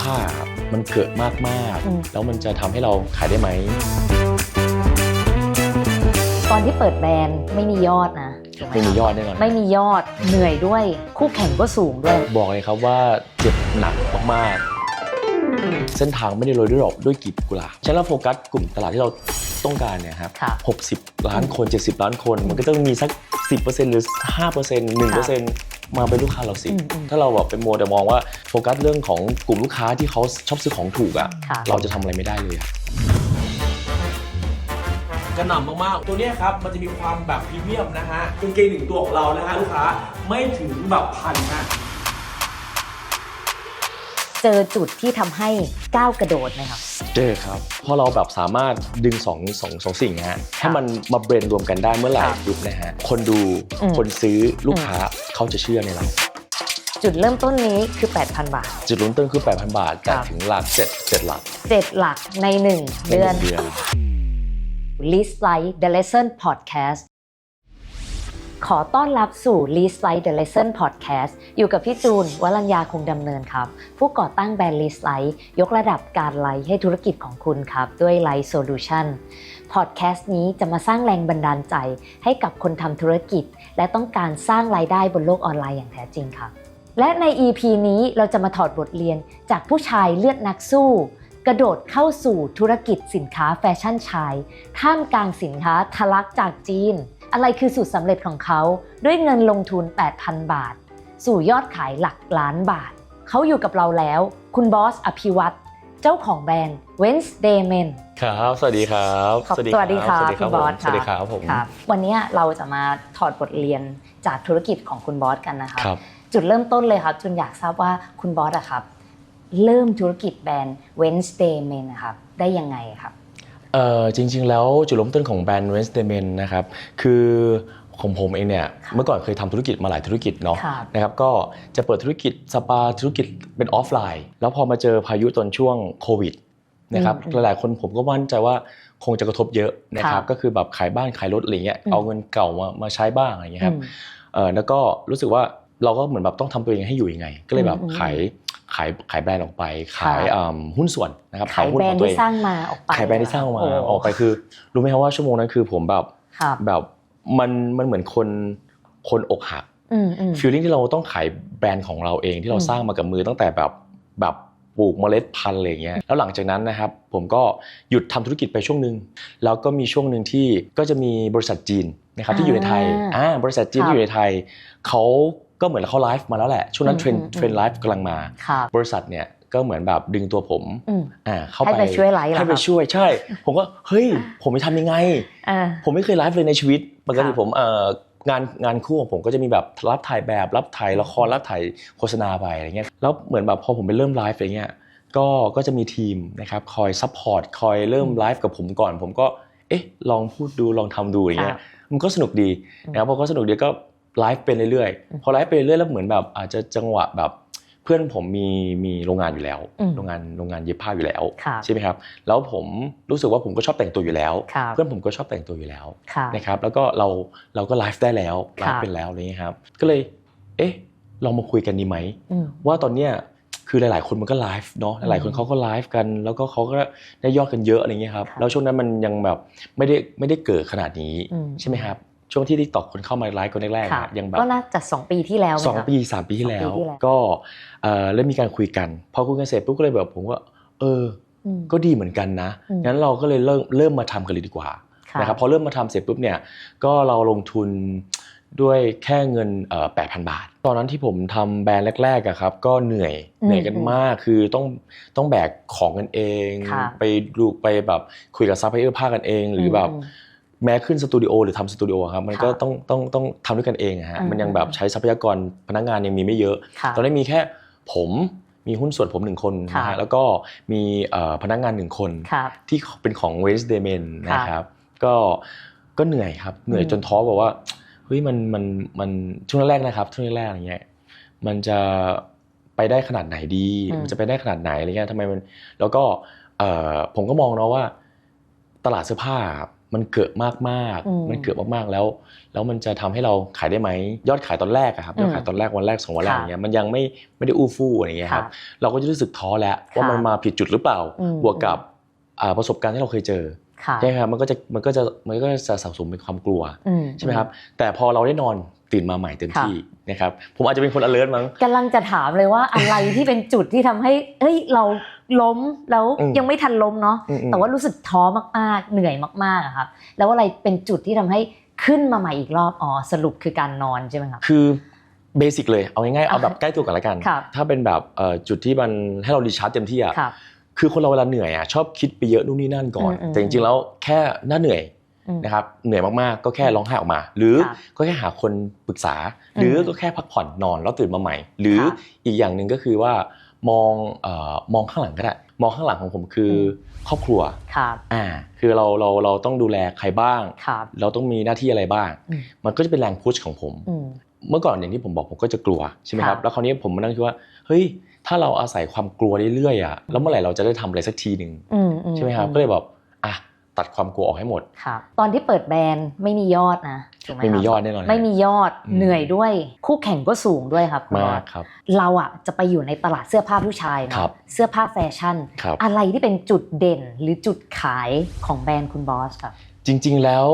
ผ้าครับมันเกิดมากอืมๆแล้วมันจะทำให้เราขายได้ไหม ตอนที่เปิดแบรนด์ไม่มียอดนะถูกหไม่มีครับยอดแน่นอนไม่มียอดเหนื่อยด้วย คู่แข่งก็สูงด้วย บอกเลยครับว่าเจ็บหนักมากๆ เส้นทางไม่ได้โรยด้วยดอกด้วยกลีบกุหลาบฉะนั้นเราโฟกัสกลุ่มตลาดที่เราต้องการเนี่ยครับค่ะ60ล้านคน 70 ล้านคน มันก็ต้องมีสัก 10%หรือ 5% 1% มาเป็นลูกค้าเราสิอืมอืมถ้าเราแบบเป็นโมแต่มองว่าโฟกัสเรื่องของกลุ่มลูกค้าที่เขาชอบซื้อของถูกอะค่ะ เราจะทำอะไรไม่ได้เลยอะ กระหน่ำมากๆ ตัวเนี้ยครับ มันจะมีความแบบพรีเมียมนะฮะกางเกงหนึ่งตัวของเรานะฮะลูกค้าไม่ถึงแบบพันฮะ เจอจุดที่ทำให้ก้าวกระโดดไหมครับ เจอครับเพราะเราแบบสามารถดึงสองสองสองสิ่งนะฮะให้มันมาเบรนรวมกันได้เมื่อไหร่ครับยุบนะฮะคนดูอืมคนซื้อลูกค้าเขาจะเชื่อในเราจุดเริ่มต้นนี้คือ 8,000 บาท จุดเริ่มต้นคือ 8,000 บาท แต่ครับถึงหลัก7 7หลัก 7 หลักใน 1 เดือนใเดือน List Light The Lesson Podcast ขอต้อนรับสู่ List Light The Lesson Podcast อยู่กับพี่จูน วรัญญาคงดำเนินครับ ผู้ก่อตั้งแบรนด์ List Light ยกระดับการไลฟ์ให้ธุรกิจของคุณครับ ด้วย Light Solution Podcast นี้จะมาสร้างแรงบันดาลใจให้กับคนทำธุรกิจ และต้องการสร้างรายได้บนโลกออนไลน์อย่างแท้จริงครับ และใน EP นี้เราจะมาถอดบทเรียนจากผู้ชายเลือดนักสู้ กระโดดเข้าสู่ธุรกิจสินค้าแฟชั่นชายท่ามกลางสินค้าทะลักจากจีน อะไรคือสูตรสำเร็จของเขาด้วยเงินลงทุน 8,000 บาท สู่ยอดขายหลักล้านบาท เขาอยู่กับเราแล้ว คุณบอสอภิวัตรเจ้าของแบรนด์ Wednesday Men ครับ สวัสดีครับขอบสวัสดีค่ะสวัสดีคุณบอสผมสวัสดีครับผมครับวันนี้เราจะมาถอดบทเรียนจากธุรกิจของคุณบอสกันนะคะครับจุดเริ่มต้นเลยครับจุนอยากทราบว่าคุณบอสอะครับ เริ่มธุรกิจแบรนด์ Wednesday Men นะครับได้ยังไงครับ เอ่อจริง ๆ แล้วจุดเริ่มต้นของแบรนด์ Wednesday Men นะครับคือของผมเองเนี่ยเมื่อก่อนเคยทำธุรกิจมาหลายธุรกิจเนาะครับนะครับก็จะเปิดธุรกิจสปาธุรกิจเป็นออฟไลน์ แล้วพอมาเจอพายุตอนช่วงโควิดนะครับอืมหลายๆคนผมก็มั่นใจว่าคงจะกระทบเยอะนะคครัรับบก็คือแบบขายบ้านขายรถอะไรเงี้ยอืมเอาเงินเก่ามามาใช้บ้างอะไรเงี้ยครับอืมเออแล้วก็รู้สึกว่าเราก็เหมือนแบบต้องทำตัวเองให้อยู่ยังไง ก็เลยแบบอืมขาย ขายขายแบรนด์ออกไป ขายค่ะอืมหุ้นส่วนนะครับขายหุ้แบนรขนองด์ตัวที่เองสร้างมาออกไปขายแบรนด์ที่สร้างมาโออกไปคือ รู้ไหมครับว่าชั่วโมงนั้นคือผมแบบครับแบบมันมันเหมือนคนคนอกหักอืมอืมฟีลลิ่งที่เราต้องขายแบรนด์ของเราเองที่เราอืมสร้างมากับมือตั้งแต่แบบแบบปลูกเมล็ดพันธุ์อะไรอย่างเงี้ย แล้วหลังจากนั้นนะครับผมก็หยุดทำธุรกิจไปช่วงหนึ่งแล้วก็มีช่วงหนึ่งที่ก็จะมีบริษัทจีนนะครับที่อยู่ในไทยอ่าบริษัทจีนครับที่อยู่ในไทยเขา ก็เหมือนเขาไลฟ์มาแล้วแหละ ช่วงนั้นเทรนอืมด์อืมเทรนด์ไลฟ์กำลังมาครับบริษัทเนี่ยก็เหมือนแบบดึงตัวผมอืมอ่าเข้าให้ไปไปช่วยไลฟ์เหรอให้ไปครับช่วยใช่ ผมก็เฮ้ยผมจะทำยังไงอ่าผมไม่เคยไลฟ์เลยในชีวิตปกติค่ะผมเอ่องานงานคู่ของผมก็จะมีแบบรับถ่ายแบบรับถ่ายละครรับถ่ายโฆษณาไปอะไรเงี้ยแล้วเหมือนแบบพอผมไปเริ่มไลฟ์อะไรเงี้ยก็ก็จะมีทีมนะครับคอยซัพพอร์ตคอยเริ่มไลฟ์กับผมก่อน ผมก็เอ๊ะลองพูดดูลองทำดูอย่างเงี้ครัยบมันก็สนุกดีนะครับพอก็สนุกดีก็ ไลฟ์เป็นเรื่อยอืมๆพอไลฟ์ไปเรื่อยๆแล้วเหมือนแบบอาจจะจังหวะแบบเพื่อนผมมีมีโรงงานอยู่แล้วอืมโรงงานโรงงานเย็บผ้าอยู่แล้วครับใช่ไหมครับ แล้วผมรู้สึกว่าผมก็ชอบแต่งตัวอยู่แล้วครับเพื่อนผมก็ชอบแต่งตัวอยู่แล้วครับนะครับแล้วก็เราเราก็ไลฟ์ได้แล้วไลครัฟ์บเป็นแล้วอะไรเงี้ยครับก็เลยเอ๊ะลองมาคุยกันดีไหมอืมว่าตอนเนี้ยคือหลาย ๆ คนมันก็ไลฟ์เนาะหลายๆคนอืมเขาก็ไลฟ์กัน แล้วก็เขาก็ได้ยอดกันเยอะอะไรเงี้ยครับครับแล้วช่วงนั้นมันยังแบบไม่ได้ไม่ได้เกิดขนาดนี้อืมใช่ไหมครับ ช่วงที่ทิกตอกคนเข้ามาไลฟ์คนแรกๆครับอะยังแบบก็น่าจะสองปีที่แล้วไหมสองครับปีสามปีที่แล้สวองปีที่แล้วก็เอ่อเริ่มมีการคุยกัน พอคุยกันเสร็จปุ๊บก็เลยแบบผมว่าเอออืมก็ดีเหมือนกันนะอืมงั้นเราก็เลยเริ่มเริ่มมาทำกันเลยดีกว่านะครับพอเริ่มมาทำเสร็จปุ๊บเนี่ยก็เราลงทุนด้วยแค่เงินแปดพันบาท ตอนนั้นที่ผมทำแบรนด์แรกๆอะครับ ก็เหนื่อยอืมเหนื่อยกันมาก คือต้องต้องแบกของกันเองค่ะไปดูไปแบบคุยกับซัพพลายเออร์ภาคกันเอง หรือแบบม แม้ขึ้นสตูดิโอหรือทำสตูดิโออะครับมันก็ค่ะต้องต้องต้องทำด้วยกันเองอะฮะอืมมันยังแบบใช้ทรัพยากรพนักงานยังมีไม่เยอะค่ะตอนนี้นมีแค่ผมมีหุ้นส่วนผมหนึ่งคนนะค่ะฮะแล้วก็มีเอ่อพนักงานหนึ่งคนครับที่เป็นของ Wednesday Men ครับนะครับ ก็ก็เหนื่อยครับเหนื่อยอืมจนท้อบอกว่าเฮ้ยมันมันมันช่วงแรกๆนะครับ ช่วงแรกๆอะไรเงี้ยมันจะไปได้ขนาดไหนดีอืมมันจะไปได้ขนาดไหนอะไรเงี้ยทำไมมันแล้วก็เอ่อผมก็มองเนาะว่า ตลาดเสื้อผ้า มันเกิดมากมากๆอืมมันเกิดมากๆแล้ว แล้วมันจะทำให้เราขายได้ไหมยอดขายตอนแรกอะครับอืมยอดขายตอนแรกวันแรกสองวันแรกค่ะอย่างเงี้ยมันยังไม่ไม่ได้อู้ฟู่อะไรเงี้ยครับค่ะเราก็จะรู้สึกท้อแล้วว่าค่ะมันมาผิดจุดหรือเปล่าอืมบวกกับอ่าประสบการณ์ที่เราเคยเจอค่ะใช่ไหมครับมันก็จะมันก็จะมันก็จะสะสมเป็นความกลัวอืใช่ไหมครับแต่พอเราได้นอน ตื่นมาใหม่เต็มค่ะที่นะครับผมอาจจะเป็นคน alert มั้งกำลังจะถามเลยว่าอะไรที่เป็นจุดที่ทำให้เฮ้ยเราล้มแล้วอืมยังไม่ทันล้มเนาะอืมๆแต่ว่ารู้สึกท้อมากๆเหนื่อยมากๆอะครับแล้วอะไรเป็นจุดที่ทำให้ขึ้นมาใหม่อีกรอบอ๋อสรุปคือการนอนใช่ไหมครับคือเบสิกเลยเอาง่ายๆเอาอะแบบใกล้ตัวก่อนละกันครับถ้าเป็นแบบเอ่อจุดที่มันให้เรารีชาร์จเต็มที่อะครับคือคนเราเวลาเหนื่อยอะชอบคิดไปเยอะนู่นนี่นั่นก่อนอืมๆแต่จริงๆแล้วแค่น่าเหนื่อยอืม นะครับเหนื่อยมากๆก็แค่ร้องไห้ออกมา หรือค่ะก็แค่หาคนปรึกษา หรืออมก็แค่พักผ่อนนอนแล้วตื่นมาใหม่ หรือค่ะอีกอย่างหนึ่งก็คือว่ามองเอ่อมองข้างหลังก็ได้มองข้างหลังของผมคืออมครอบครัวครับอ่าคือเราเราเราต้องดูแลใครบ้างครับเราต้องมีหน้าที่อะไรบ้างอืมมันก็จะเป็นแรงพุชของผมอืมเมื่อก่อนอย่างที่ผมบอกผมก็จะกลัวใช่ไหมครับค่ะแล้วคราวนี้ผมมานั่งคิดว่าเฮ้ยถ้าเราอาศัยความกลัวเรื่อยๆอะแล้วเมื่อไหร่เราจะได้ทำอะไรสักทีหนึ่งอืมอืใช่ไหมครับก็เลยแบบอะ ตัดความกลัวออกให้หมดครับตอนที่เปิดแบรนด์ไม่มียอดนะถูกไหมไม่มีครับยอดแน่นอนไม่มียอดอืมเหนื่อยด้วย คู่แข่งก็สูงด้วยครับคุณบมาอกสครับ เราอะจะไปอยู่ในตลาดเสื้อผ้าผู้ชายครัเนาะบเสื้อผ้าแฟชั่นครับอะไรที่เป็นจุดเด่นหรือจุดขายของแบรนด์คุณบอสครับ จริงๆ แล้ว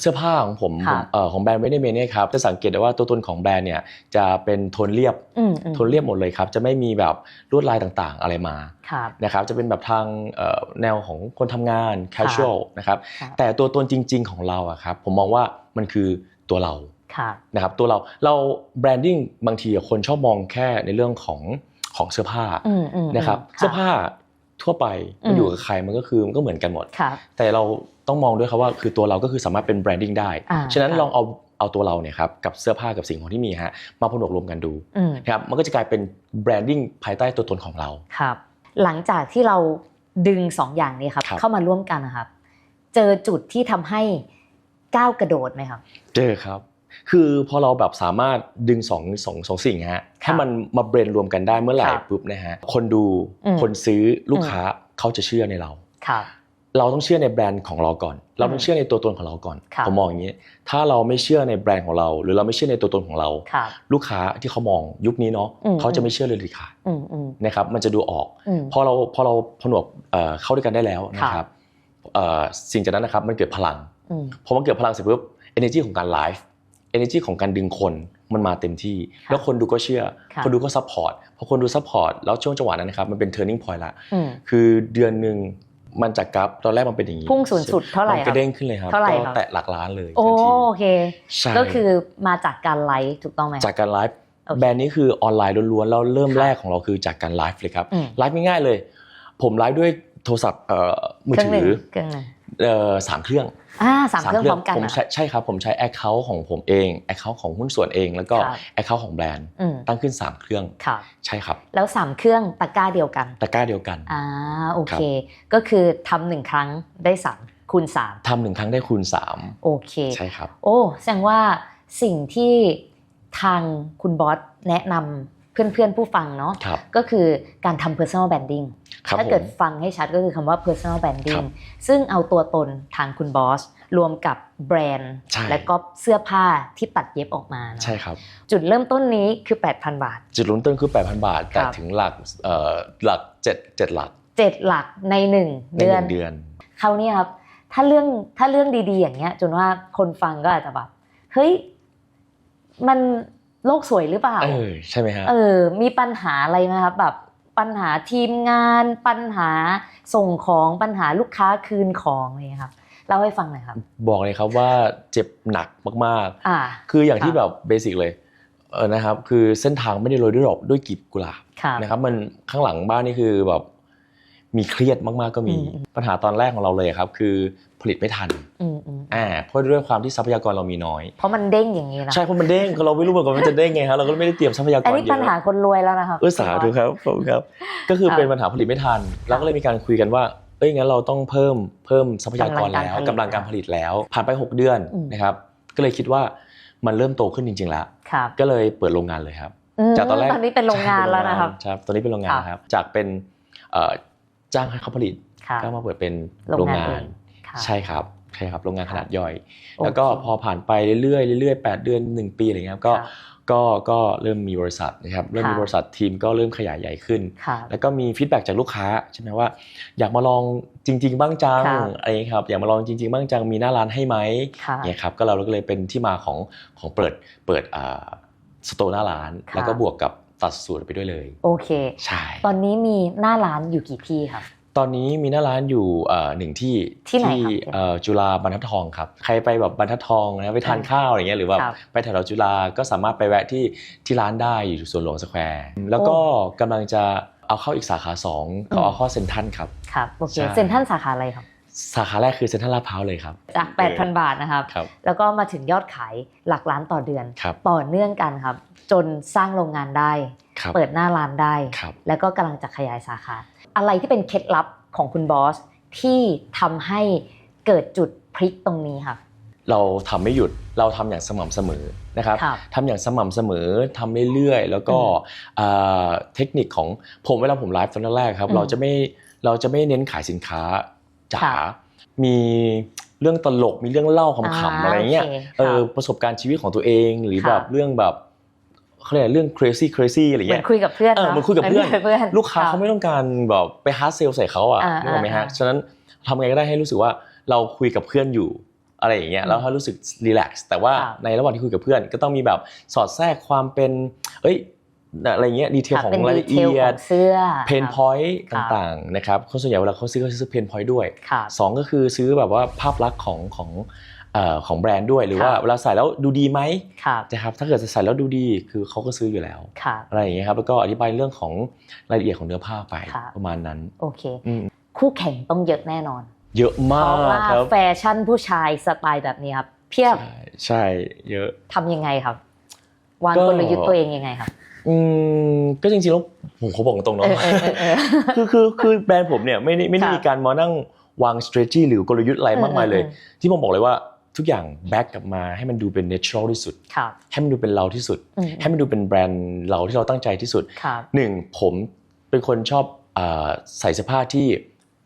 เสื้อผ้าของผมค่ะผมเอ่อของแบรนด์ไม่ได้เมเนี่ยครับจะสังเกตได้ว่าตัวตนของแบรนด์เนี่ยจะเป็นโทนเรียบอืมอืมโทนเรียบหมดเลยครับ จะไม่มีแบบลวดลายต่างๆ อะไรมาครับ นะครับจะเป็นแบบทางเอ่อแนวของคนทำงาน casual นะครับครับแต่ตัวตนจริง ๆ ของเราอะครับผมมองว่ามันคือตัวเรา ครับ นะครับตัวเราเราแบรนดิ้งบางทีอะคนชอบมองแค่ในเรื่องของของเสื้อผ้าอืมอืมนะครับมเสื้อผ้าทั่วไปอืมมันอยู่กับใครมันก็คือมันก็เหมือนกันหมด ครับ แต่เรา ต้องมองด้วยครับว่าคือตัวเราก็คือสามารถเป็นแบรนดิ้งได้อ่าฉะนั้นครับลองเอาเอาตัวเราเนี่ยครับกับเสื้อผ้ากับสิ่งของที่มีฮะมาผนวกรวมกันดูอืมนะครับมันก็จะกลายเป็นแบรนดิ้งภายใต้ตัวตนของเราครับ หลังจากที่เราดึงสองอย่างนี้ครับครับเข้ามาร่วมกันนะครับ เจอจุดที่ทำให้ก้าวกระโดดไหมครับ เจอครับ คือพอเราแบบสามารถดึงสองสองสองสิ่งฮะให้มันมาเบรนรวมกันได้เมื่อไหร่ครับปุ๊บนะฮะคนดูอืมคนซื้อลูกค้าเขาจะเชื่อในเราครับ เราต้องเชื่อในแบรนด์ของเราก่อน เราต้องเชื่อในตัวตนของเราก่อนครับผมมองอย่างนี้ ถ้าเราไม่เชื่อในแบรนด์ของเรา หรือเราไม่เชื่อในตัวตนของเราครับลูกค้าที่เขามองยุคนี้เนาะอืมเขาจะไม่เชื่อเลยเด็ดขาดอืมอืมนะครับ มันจะดูออกอืมพอเราพอเราผนวกเอ่อเข้าด้วยกันได้แล้วนะคครัรับบเอ่อสิ่งจากนั้นนะครับมันเกิดพลังอืมพอมันเกิดพลังเสร็จปุ๊บ energy ของการไลฟ์ energy ของการดึงคนมันมาเต็มที่ครับแล้วคนดูก็เชื่อครับคนดูก็ support พอคนดู support แล้วช่วงจังหวะนั้นนะครับมันเป็น turning point ละอืมคือเดือนหนึ่ง มันจากกราฟตอนแรกมันเป็นอย่างนี้พุ่งสูงสุดเท่าไหร่มันคกรับระเด้งขึ้นเลยครับเท่าไหร่ก็ครับแตะหลักล้านเลยโอ้ทันทีโอเคใช่ก็คือมาจากการไลฟ์ถูกต้องไหมจากการไลฟ์โอเคแบรนด์นี้คือออนไลน์ล้วนๆแล้วเริ่มครับแรกของเราคือจากการไลฟ์เลยครับอืมไลฟ์ง่ายๆเลย ผมไลฟ์ด้วยโทรศัพท์เอ่อมือเครื่องหถืนึ่งอ เครื่องหนึ่งเอ่อสามเครื่องอ่าสามเครื่องพร้อมกันผมนะใช้ใช่ครับผมใช้ Account ของผมเอง Account ของหุ้นส่วนเอง แล้วก็ครับ Account ของแบรนด์อืมตั้งขึ้น 3 เครื่องครับใช่ครับ แล้วสามเครื่องตะกร้าเดียวกันตะกร้าเดียวกันอ่าโอเค ก็คือทำหนึ่งครั้งได้สามคูณสามทำหนึ่งครั้งได้คูณโอเค3ใช่ครับ โอ้แสดงว่าสิ่งที่ทางคุณบอสแนะนำเพื่อนๆผู้ฟังเนาะครับก็คือการทำ personal branding ครับ ถ้าผเกิดมฟังให้ชัดก็คือคำว่า personal ครั branding บซึ่งเอาตัวตนทางคุณบอส รวมกับแบรนด์ใช่และก็เสื้อผ้าที่ตัดเย็บออกมาเนอะใช่ครับ จุดเริ่มต้นนี้คือ 8,000 บาท จุดลุ้นต้นคือ 8,000 บาท แต่ครับถึงหลักเอ่อหลัก7 7หลัก7หลักใน1ในเดืหอนนึ่งเดือนคราวนี้ครับถ้าเรื่องถ้าเรื่องดีๆ อย่างเงี้ยจนว่าคนฟังก็อาจจะแบบเฮ้ยมันโลกสวยหรือเปล่า เออใช่ไหมฮะ เออ มีปัญหาอะไรไหมครับแบบ ปัญหาทีมงานปัญหาส่งของปัญหาลูกค้าคืนของอะไรอย่างเงี้ยครับเล่าให้ฟังหน่อยครับ บอกเลยครับว่าเจ็บหนักมากอ่าๆคืออย่างที่ครับแบบเบสิกเลยเออนะครับคือเส้นทางไม่ได้โรยด้วยดอกด้วยกลีบกุหลาบครับนะครับมันข้างหลังบ้านนี่คือแบบ มีเครียดมากๆก็มีอืมปัญหาตอนแรกของเราเลยครับ คือผลิตไม่ทันอืมอืมอ่าเพราะด้วยความที่ทรัพยากรเรามีน้อย เพราะมันเด้งอย่างนี้นะใช่เพราะมันเด้งเราไม่รู้เหมือนกันว่ามันจะเด้งไงครับเราก็ไม่ได้เตรียมทรัพยากรอันเยนี้ปัญหาอะคนรวยแล้วนะครับเออสาธุครับผมครับ ก็คือเป็นปัญหาผลิตไม่ทันเราก็เลยมีการคุยกันว่าเอ้ยงั้นเราต้องเพิ่มเพิ่มทรัพยากรแล้วกำลังการผลิตแล้ว ผ่านไป 6 เดือนนะครับก็เลยคิดว่ามันเริ่มโตขึ้นจริงๆแล้วครับก็เลยเปิดโรงงานเลยครับมจากตอนแรกตอนนี้เป็นโรงงานแล้วนะครับใช่ตอนนี้เป็นโรงงานค่ะครับจากเป็นเอ่อ จ้างให้เขาผลิตครับก็มาเปิดเป็นโรโรงงงานงาเอนงครับใช่ครับใช่ครับโรงงานขนาดย่อยโอเคแล้วก็พอผ่านไปเรื่อยๆเรื่อยๆ8เดือน1ปีอะไรเงี้ยครับก็ครับก็ก็เริ่มมีบริษัทนะครับเริ่มมีค่ะบริษัททีมก็เริ่มขยายใหญ่ขึ้นค่ะแล้วก็มีฟีดแบ็จากลูกค้าใช่ไหมว่า อยากมาลองจริง ๆ บ้างจังครับอะไรอย่างเงี้ยครับอยากมาลองจริง ๆ บ้างจังมีหน้าร้านให้ไหมค่ะเนี่ยครับก็เราก็เลยเป็นที่มาของของเปิดเปิดอ่าสโตร์หน้าร้านค่ะแล้วก็บวกกับ ตัดสูตรไปด้วยเลย โอเค ใช่ ตอนนี้มีหน้าร้านอยู่กี่ที่ครับ ตอนนี้มีหน้าร้านอยู่เอ่อหนึ่งที่ที่ไหนครับเอ่อจุฬาบรรทัดทองครับ ใครไปแบบบรรทัดทองนะไปทานอ่าข้าวอะไรเงี้ยหรือว่าครับไปแถวๆจุฬาก็สามารถไปแวะที่ที่ร้านได้อยู่สวนหลวงสแควร์แล้วก็กำลังจะเอาเข้าอีกสาขาสองก็เอาเข้าเซนทรันครับครับโอเคใช่เซ็นทรัลสาขาอะไรครับ สาขาแรกคือเซ็นทรัลลาดพร้าวเลยครับ จาก 8,000 บาทนะครับ ครับ แล้วก็มาถึงยอดขายหลักล้านต่อเดือน ครับ ต่อเนื่องกันครับ จนสร้างโรงงานได้ ครับ เปิดหน้าร้านได้ ครับ แล้วก็กำลังจะขยายสาขา อะไรที่เป็นเคล็ดลับของคุณบอส ที่ทำให้เกิดจุดพลิกตรงนี้ครับ เราทำไม่หยุด เราทำอย่างสม่ำเสมอนะครับ ครับ ทำอย่างสม่ำเสมอทำเรื่อยๆ แล้วก็อืมอ่าเทคนิคของผมเวลาผมไลฟ์ตอนแรกๆครับ อืม เราจะไม่เราจะไม่เน้นขายสินค้า จ๋าครับมีเรื่องตลกมีเรื่องเล่าขอ่าำๆอะไรเงี้ยโอเคเออครับประสบการณ์ชีวิตของตัวเองหรือครับแบบเรื่องแบบเขาเรียกอะไรเรื่อง crazy crazy อะไรเหมือเงี้นยคุยกับเพื่อนเออเนาะเหมือนคุยกับเพื่อนหมืเพื่อนลูกค้ารับเขาไม่ต้องการแบบไปฮาร์ดเซลใส่เขาอะอ่านึกออกไหมฮะอ่าฉะนั้นทำไงก็ได้ให้รู้สึกว่าเราคุยกับเพื่อนอยู่อะไรอย่างเงี้ยอืมแล้วถ้ารู้สึกรีแลกซ์แต่ว่าครับในระหว่างที่คุยกับเพื่อน ก็ต้องมีแบบสอดแทรกความเป็น เอ้ย อะไรเงี้ยดีเทลครับของเป็นรายดีละเทลเอียขดองเสื้อเพนพอยต์ครับต่างๆนะครับคนส่วนใหญ่เวลาเขาซื้อเขาจะซื้อเพนพอยต์ด้วยครับสองก็คือซื้อแบบว่าภาพลักษณ์ของของเอ่อของแบรนด์ด้วยหรือว่าครับเวลาใส่แล้วดูดีไหมครับนะครับถ้าเกิดจะใส่แล้วดูดีคือเขาก็ซื้ออยู่แล้วครับอะไรอย่างเงี้ยครับแล้วก็อธิบายเรื่องของรายละเอียดของเนื้อผ้าไปครับประมาณนั้นโอเคอืมคู่แข่งต้องเยอะแน่นอน เยอะเพมากราะว่าครับแฟชั่นผู้ชายสไตล์แบบนี้ครับเพียบใช่ใช่เยอะทำยังไงครับ วางก็กลยุทธ์ตัวเองยังไงครับ อืมก็จริงๆแล้วผมขอบอกตรงๆเอเนาะอเออเออเออคือคือคือแบรนด์ผมเนี่ยไม่ได้ไม่ได้ครับมีการมานั่งวาง strategy หรือกลยุทธ์อะไรมากมายเลยอืมอืมที่ผมบอกเลยว่าทุกอย่างแบ็กกลับมาให้มันดูเป็น natural ที่สุดครับให้มันดูเป็นเราที่สุดอืมให้มันดูเป็นแบรนด์เราที่เราตั้งใจที่สุดครับหนึ่งผมเป็นคนชอบอ่าใส่เสื้อผ้าที่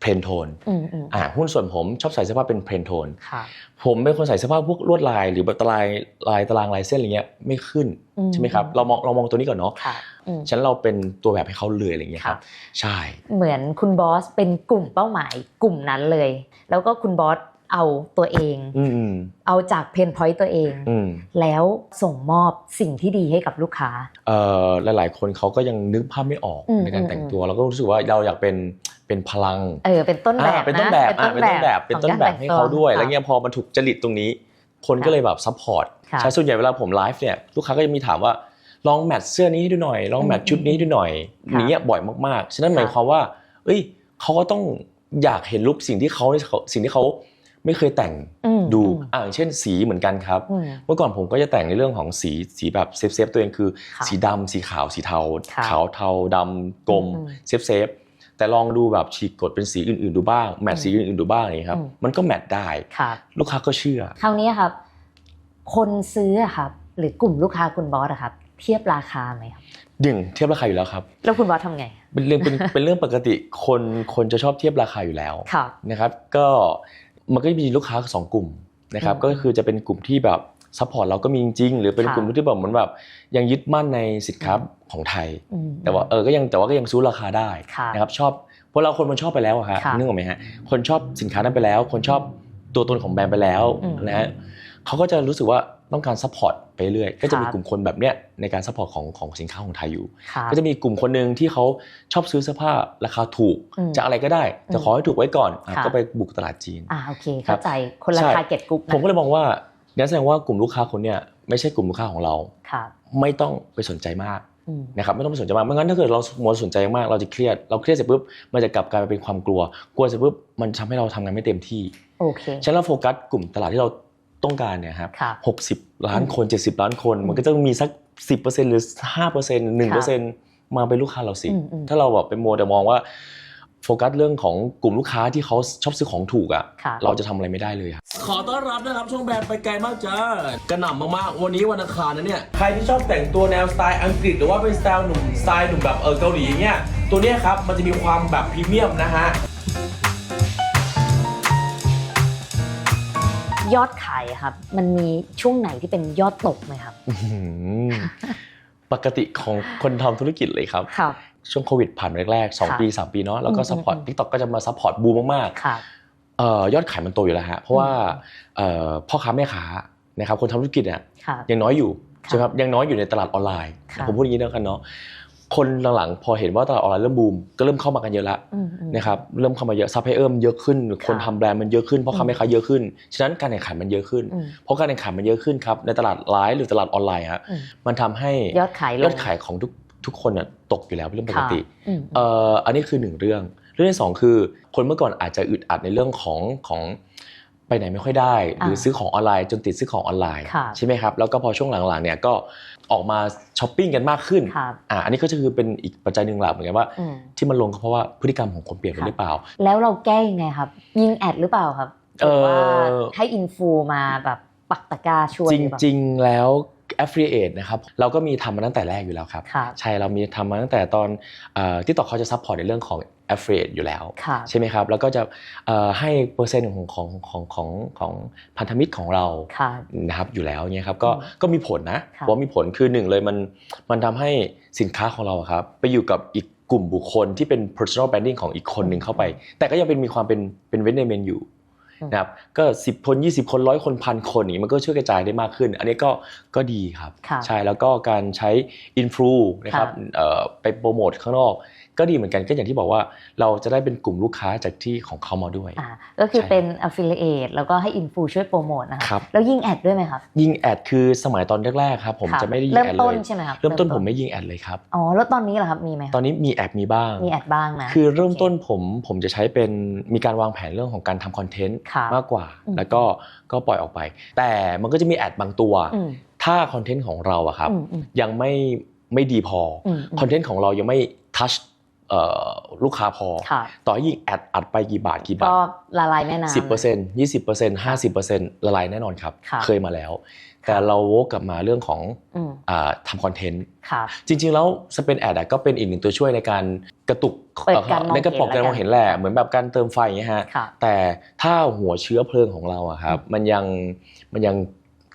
เพลนโทนอืมอืมอ่าหุ้นส่วนผมชอบใส่เสื้อผ้าเป็นเพลนโทนครับผมเป็นคนใส่เสื้อผ้าพวกลวดลาย หรือแบบตารางลายตารางลายเส้นอะไรเงี้ยไม่ขึ้นอืมใช่ไหมครับเรามองเรามองตัวนี้ก่อนเนาะครับอืมฉะนันเราเป็นตัวแบบให้เขาเลยอะไรเงี้ยคครัรับบใช่ เหมือนคุณบอสเป็นกลุ่มเป้าหมายกลุ่มนั้นเลย แล้วก็คุณบอสเอาตัวเองอืมอืมเอาจากเพนพอยต์ตัวเองอืมแล้วส่งมอบสิ่งที่ดีให้กับลูกค้าเอ่อหลาย ๆ คนเขาก็ยังนึกภาพไม่ออกอืมในการแต่งตัวเราก็รู้สึกว่าเราอยากเป็น เป็นพลังเออเป็นต้นแบบอ่าเป็นต้นแบบอ่าเป็นต้นแบบเป็นต้นแบบให้เขาด้วยแล้วเงี้ยพอมันถูกจริตตรงนี้ คนก็เลยแบบซัพพอร์ตครับใช่ส่วนใหญ่เวลาผมไลฟ์เนี่ยลูกค้าก็จะมีถามว่าลองแมทเสื้อนี้ให้ดูหน่อยลองแมทชุดนี้ให้ดูหน่อยครับอย่างเงี้ยบ่อยมากๆฉะนั้นหมายความว่า เอ้ยเขาก็ต้องอยากเห็นลุคสิ่งที่เขาสิ่งที่เขาไม่เคยแต่งอืมดูอืมอ่าอย่างเช่นสีเหมือนกันครับอืมเมื่อก่อนผมก็จะแต่งในเรื่องของสีสีแบบเซฟเซฟตัวเองคือครับสีดำสีขาวสีเทาครับขาวเทาดำกลมอืมเซฟเซฟ แต่ลองดูแบบฉีกกดเป็นสีอื่นๆดูบ้างแมทสีอื่นๆดูบ้างอย่างเงี้ยครับอืมมันก็แมทได้ครับลูกค้าก็เชื่อคราวนี้ครับ คนซื้ออะครับ หรือกลุ่มลูกค้าคุณบอสอะครับ เทียบราคาไหมครับหนึ่งเทียบราคาอยู่แล้วครับ แล้วคุณบอสทำไง เป็นเรื่องเป็นเป็นเรื่องปกติคนคนจะชอบเทียบราคาอยู่แล้วครับนะครับ ก็มันก็จะมีลูกค้าสองกลุ่มนะครับอืมก็คือจะเป็นกลุ่มที่แบบ ซัพพอร์ตเราก็มีจริงๆหรือเป็นค่ะกลุ่มที่แบบเหมือนแบบยังยึดมั่นในสินค้าอืมของไทยอืมแต่ว่าเออก็ยังแต่ว่าก็ยังซื้อราคาได้ค่ะนะครับชอบเพราะเราคนมันชอบไปแล้วอะฮะค่ะนึกออกไหมฮะคนชอบสินค้านั้นไปแล้ว คนชอบตัวตนของแบรนด์ไปแล้วอืมนะฮะเขาก็จะรู้สึกว่าต้องการซัพพอร์ตไปเรื่อยก็จะมีครับกลุ่มคนแบบเนี้ยในการซัพพอร์ตของของสินค้าของไทยอยู่ครับก็จะมีกลุ่มคนหนึ่งที่เขาชอบซื้อเสื้อผ้าราคาถูกอืมจะอะไรก็ได้แต่อืมขอให้ถูกไว้ก่อนอะค่ะก็ไปบุกตลาดจีนอ่าโอเคครัเข้าบใจคนละใช่ทาร์เก็ตกลุ่มผมก็เลยมองว่า นั่นแสดงว่ากลุ่มลูกค้าคนเนี้ยไม่ใช่กลุ่มลูกค้าของเราครับไม่ต้องไปสนใจมากอืม นะครับไม่ต้องไปสนใจมากไม่งั้นถ้าเกิดเรามัวสนใจมากเราจะเครียดเราเครียดเสร็จปุ๊บมันจะกลับกลายมาเป็นความกลัว กลัวเสร็จปุ๊บมันทำให้เราทำงานไม่เต็มที่ โอเค ฉะนั้นเราโฟกัสกลุ่มตลาดที่เราต้องการเนี่ยครับครับหกสิบล้านคนเจ็ดสิบล้านคน มันก็จะมีสักสิบเปอร์เซ็นต์หรือห้าเปอร์เซ็นต์หนึ่งเปอร์เซ็นต์มาเป็นลูกค้าเราสิ อืมอืม ถ้าเราแบบไปมัวแต่มองว่าโฟกัสเรื่องของกลุ่มลูกค้าที่เขาชอบซื้อของถูกอะครับเราจะทำอะไรไม่ได้เลยครับ ขอต้อนรับนะครับช่องแบรนด์ไปไกลมากจ้ากระหน่ำมากๆวันนี้วันอังคารนะเนี่ยใครที่ชอบแต่งตัวแนวสไตล์อังกฤษหรือว่าเป็นสไตล์หนุ่มสไตล์หนุ่มแบบเออเกาหลีอย่างเงี้ยตัวเนี้ยครับมันจะมีความแบบพรีเมียมนะฮะ ยอดขายอะครับ มันมีช่วงไหนที่เป็นยอดตกไหมครับ อื้อหือปกติของคนทำธุรกิจเลยครับ ครับ ช่วงโควิดผ่านแรกๆค่ะ2ปี 3 ปีเนาะแล้วก็อืมซัพพอร์ตอืมทิกตอกก็จะมาซัพพอร์ตบูมมากครับๆเอ่อ ยอดขายมันโตอยู่แล้วฮะเพราะว่าอืมเอ่อพ่อค้าแม่ค้านะครับคนทำธุรกิจเนี่ยครับยังน้อยอยู่ค่ะใช่ไหมครับยังน้อยอยู่ในตลาดออนไลน์ค่ะผมพูดอย่างนี้แล้วกันเนาะคนหลังๆพอเห็นว่าตลาดออนไลน์เริ่มบูมก็เริ่มเข้ามากันเยอะละอืมอืมนะครับเริ่มเข้ามาเยอะซัพพลายเออร์มันเยอะขึ้น คนทำแบรนด์มันเยอะขึ้นพ่อค้าอืมแม่ค้าเยอะขึ้นฉะนั้นการแข่งขันมันเยอะขึ้นอืมเพราะการแข่งขันมันเยอะขึ้นครับในตลาดไลฟ์หรือตลาดออนไลน์ฮะอืมมันทำให้ยอดขายลงยอดขายของทุกทุกคนน่ะตกอยู่แล้วเป็นเรื่องปกติค่ะอืมเอ่ออันนี้คือหนึ่งเรื่อง เรื่องที่สองคือ คนเมื่อก่อนอาจจะอึดอัดในเรื่องของของไปไหนไม่ค่อยได้ หรืออาซื้อของออนไลน์จนติดซื้อของออนไลน์ค่ะใช่ไหมครับแล้วก็พอช่วงหลังๆเนี่ยก็ออกมาช้อปปิ้งกันมากขึ้นครับอ่าอันนี้ก็จะคือเป็นอีกปัจจัยหนึ่งหลักเหมือนกันว่าอืมที่มันลงก็เพราะว่าพฤติกรรมของคนเปลี่ยนไปค่ะหรือเปล่า แล้วเราแก้ยังไงครับ ยิงแอดหรือเปล่าครับหรือว่าเอ่อให้อินฟูมาแบบปักตะกร้าช่วยจหรือเปล่าริง ๆ แล้ว affiliate นะครับเราก็มีทำมาตั้งแต่แรกอยู่แล้วครับครับใช่เรามีทำมาตั้งแต่ตอนที่ต่อเขาจะซัพพอร์ตในเรื่องของ affiliate อยู่แล้วครับใช่ไหมครับ แล้วก็จะเอ่อให้เปอร์เซ็นต์ของของของของของพันธมิตรของเราครับนะครับอยู่แล้วเนี่ยครับก็อืมก็มีผลนะค่ะเพราะมีผลคือหนึ่งเลยมันมันทำให้สินค้าของเราอะครับไปอยู่กับอีกกลุ่มบุคคลที่เป็น personal branding ของอีกคนหนึ่งเข้าไป แต่ก็ยังเป็นมีความเป็นเป็นเวนเดเมนอยู่อืม นะครับก็ 10 คน 20 คนร้อยคนพันคนอย่างนี้มันก็ช่วยกระจายได้มากขึ้น อันนี้ก็ก็ดีครับค่ะใช่แล้วก็การใช้อินฟลูนะครับค่ะเอ่อไปโปรโมทข้างนอก ก็ดีเหมือนกันก็อย่างที่บอกว่าเราจะได้เป็นกลุ่มลูกค้าจากที่ของเขามาด้วยอ่าก็คือใช่เป็น affiliate แล้วก็ให้อินฟูช่วยโปรโมทนะคครัรับแล้วยิงแอดด้วยไหมครับ ยิงแอดคือสมัยตอนแรกๆครับผมครับจะไม่ได้ยิงเริ่มแอดต้เลนยใช่ไหมครับเริ่มต้นผมไม่ยิงแอดเลยครับอ๋อแล้วตอนนี้เหรอครับมีไหมครับตอนนี้มีแอดมีบ้างมีแอดบ้างนะคือเริ่มต้นโผมผมจะใช้เป็นมีการวางแผนเรื่องของการทำคอนเทนต์ครับมากกว่าอืมแล้วก็ก็ปล่อยออกไป แต่มันก็จะมีแอดบางตัวอืมถ้าคอนเทนต์ของเราอะครับอืมอืมยังไม่ไม่ดีพออมมคอนเทนต์ของเรายังไม่ทัช ลูกค้าพอค่ะต่อให้ยิงแอดอัดไปกี่บาทกี่บาก็ทละลายแม่น้ำสิบเปอร์เซ็นต์ยี่สิบเปอร์เซ็นต์ห้าสิบเปอร์เซ็นต์ละลายแน่นอนครับค่ะเคยมาแล้ว แต่เราโวกกลับมาเรื่องของอืมอ่าทำคอนเทนต์ครับจริง ๆ แล้วสเปนแอดก็เป็นอีกหนึ่งตัวช่วยในการกระตุกเปิดการมองในกระปอกเห็นการมองเห็นแหละเหมือนแบบการเติมไฟอย่างเงี้ยฮะค่ะแต่ถ้าหัวเชื้อเพลิงของเราอะครับมันยังมันยัง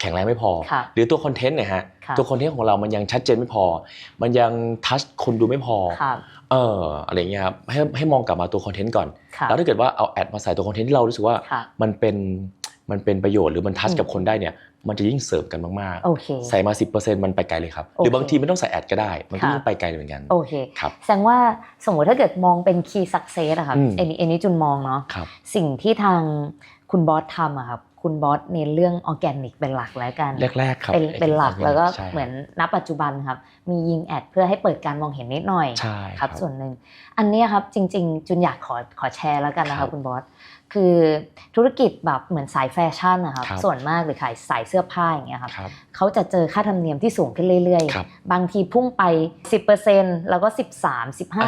แข็งแรงไม่พอค่ะหรือตัวคอนเทนต์เนี่ยฮะค่ะตัวคอนเทนต์ของเรามันยังชัดเจนไม่พอ มันยังทัชคนดูไม่พอครับ เอออะไรเงี้ยครับให้ให้มองกลับมาตัวคอนเทนต์ก่อน ค่ะ แล้วถ้าเกิดว่าเอาแอดมาใส่ตัวคอนเทนต์ที่เรารู้สึกว่าค่ะ มันเป็นมันเป็นประโยชน์หรือมันทัชอืมกับคนได้เนี่ยมันจะยิ่งเสริมกันมากโอเค ๆ ใส่มา 10%มันไปไกลเลยครับโอเคหรือบางทีไม่ต้องใส่แอดก็ได้ มันก็ค่ะ ยิ่งไปไกลเหมือนกัน โอเคครับแสดงว่าสมมติถ้าเกิดมองเป็น key success อะครับอืม อันนี้อันนี้จุนมองเนาะ ครับ สิ่งที่ทางคุณบอสทำอะครับ คุณบอสเน้นเรื่องออร์แกนิกเป็นหลักแล้วกันแรกๆครับเป็นเป็นหลักแล้วก็ใช่เหมือนณปัจจุบันครับ มียิงแอดเพื่อให้เปิดการมองเห็นนิดหน่อยใช่ครับ ส่วนหนึ่งอันเนี้ยครับจริง ๆ จุนอยากขอขอแชร์แล้วกันนะคครัรับบคุณบอสคือธุรกิจแบบเหมืส่นสายแฟชั่นนะครับครับส่วนมากหรือขายสายเสื้อผ้าอย่างเงี้ยครับครับเขาจะเจอค่าธรรมเนียมที่สูงขึ้นเรื่อยครับๆบางทีพุ่งไป 10%แล้วก็ 13 15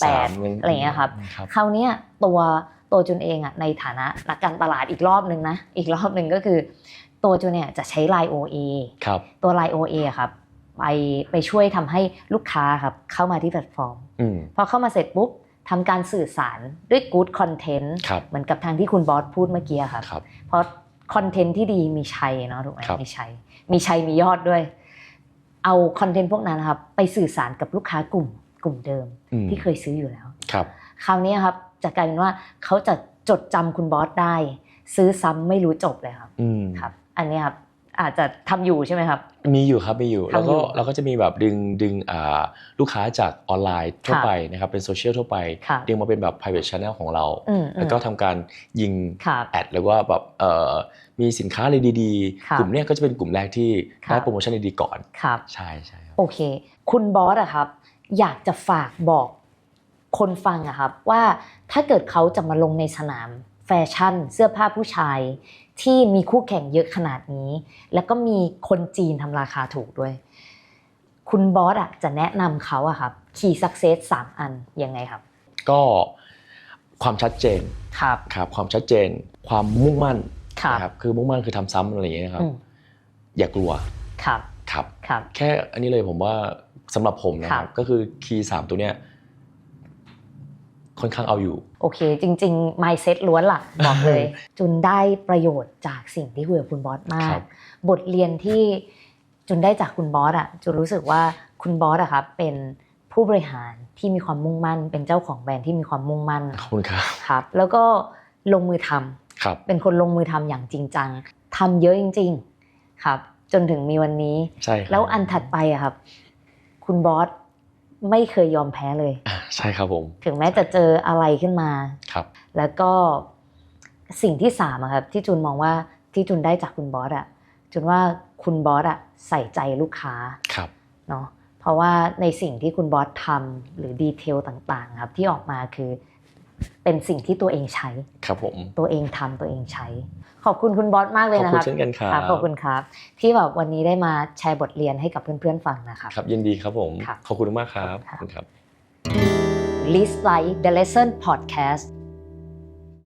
18อะไรอย่างเงี้ยครับครับคราวเนี้ยตัว ตัวจุนเองอะในฐานะนักการตลาดอีกรอบหนึ่งนะ อีกรอบหนึ่งก็คือ ตัวจุนเนี่ยจะใช้ Line OA ครับตัว Line OA อะครับไปไปช่วยทำให้ลูกค้าครับเข้ามาที่แพลตฟอร์มอืมพอเข้ามาเสร็จปุ๊บทำการสื่อสารด้วย good content ครับเหมือนกับทางที่คุณบอสพูดเมื่อกี้ครับครับเพราะคอนเทนต์ที่ดีมีชัยเนาะถูกไหมครับมีชัยมีชัยมียอดด้วย เอาคอนเทนต์พวกนั้นนะครับ ไปสื่อสารกับลูกค้ากลุ่มกลุ่มเดิมอืมที่เคยซื้ออยู่แล้วครับ คราวนี้ครับ จะกลายเป็นว่าเขาจะจดจำคุณบอสได้ ซื้อซ้ำไม่รู้จบเลยครับอืมครับ อันนี้ครับอาจจะทำอยู่ใช่ไหมครับ มีอยู่ครับมีอยู่ทำอยู่แล้วก็เราก็จะมีแบบดึงดึงอ่าลูกค้าจากออนไลน์ทั่วค่ะไปนะครับเป็นโซเชียลทั่วไปค่ะดึงมาเป็นแบบ private channel ของเราอืมแล้วก็ทำการยิงครับแอดหรือว่าแบบเอ่อมีสินค้าอะไรดีครับๆกลุ่มเนี้ยก็จะเป็นกลุ่มแรกที่ครับได้โปรโมชั่นดีๆก่อนครับใช่ใช่ครับโอเค คุณบอสอะครับ อยากจะฝากบอก คนฟังอะครับว่าถ้าเกิดเขาจะมาลงในสนามแฟชั่น เสื้อผ้าผู้ชาย ที่มีคู่แข่งเยอะขนาดนี้ แล้วก็มีคนจีนทำราคาถูกด้วย คุณบอสอะจะแนะนำเขาอะครับ key success สามอันยังไงครับ ก็ความชัดเจนครับครับ ความชัดเจน ความมุ่งมั่นครับนะครับคือมุ่งมั่นคือทำซ้ำอะไรอย่างเงี้ยครับอืมอย่ากลัวครับครับครับ แค่อันนี้เลยผมว่าสำหรับผมนะคครัรับบก็คือคีย์สามตัวเนี้ย ค่อนข้างเอาอยู่ โอเค จริง ๆ mindset ล้วนล่ะ บอกเลย จุนได้ประโยชน์จากสิ่งที่คุยกับคุณบอสมาครักบบทเรียนที่จุนได้จากคุณบอสอะจุนรู้สึกว่าคุณบอสอะครับเป็นผู้บริหารที่มีความมุ่งมั่น เป็นเจ้าของแบรนด์ที่มีความมุ่งมั่นขอบคุณครับครับ แล้วก็ลงมือทำครับ เป็นคนลงมือทำอย่างจริงจังทำเยอะจริง ๆ ครับ จนถึงมีวันนี้ใช่ครับแล้วอันถัดไปอะครับ คุณบอสไม่เคยยอมแพ้เลยอ่า ใช่ครับผม ถึงแม้จะเจออะไรขึ้นมาครับ แล้วก็สิ่งที่สามอะครับที่จุนมองว่าที่จุนได้จากคุณบอสอะจุนว่าคุณบอสอะใส่ใจลูกค้าครับเนาะเพราะว่าในสิ่งที่คุณบอสทำหรือดีเทลต่างๆ ครับ ที่ออกมาคือเป็นสิ่งที่ตัวเองใช้ครับผมตัวเองทำตัวเองใช้ ขอบคุณคุณบอสมากเลยขอบนะคุคณรับเช่นกันครับขอบคุณครับ ที่แบบวันนี้ได้มาแชร์บทเรียนให้กับเพื่อนๆฟังนะครับครับยินดีครับผมครับขอบคุณมากครับครับขอบคุณครับ List Like the Lesson Podcast